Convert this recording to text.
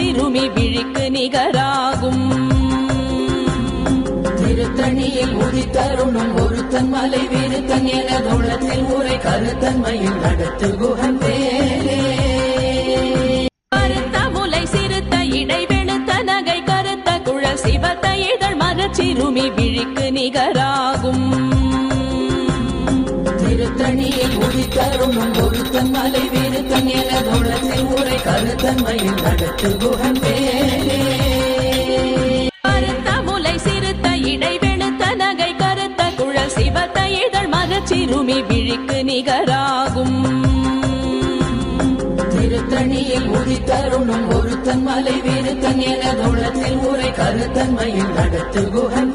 மரச்சிறுமி விழிக்கு நிகராகும். திருத்தணியில் உதித்தருணும் ஒருத்தன் மலை விருத்தன் என தோளத்தில் உரை கருத்தன்மையில் நடத்து குகன் பேரே கருத்த முலை சிறுத்த இடை வெளுத்த நகை கருத்த குழல் சிவத்த இதழ் மரச்சிறுமி விழிக்கு நிகராகும். திருத்தணியில் உதித்தருணும் ஒருத்தன் மலை விருத்தன் என தோளத்தில் உரை கருத்தன்மையில் நடத்து குகன் பேரே கருத்த முலை சிறுத்த இடை வெளுத்த நகை கருத்த குழல் சிவத்த இதழ் மரச்சிறுமி விழிக்கு நிகராகும். திருத்தணியில் உதித்தருணும் ஒருத்தன் மலை விருத்தன் என தோளத்தில் உரை கருத்தன்மையில் நடத்து குகன்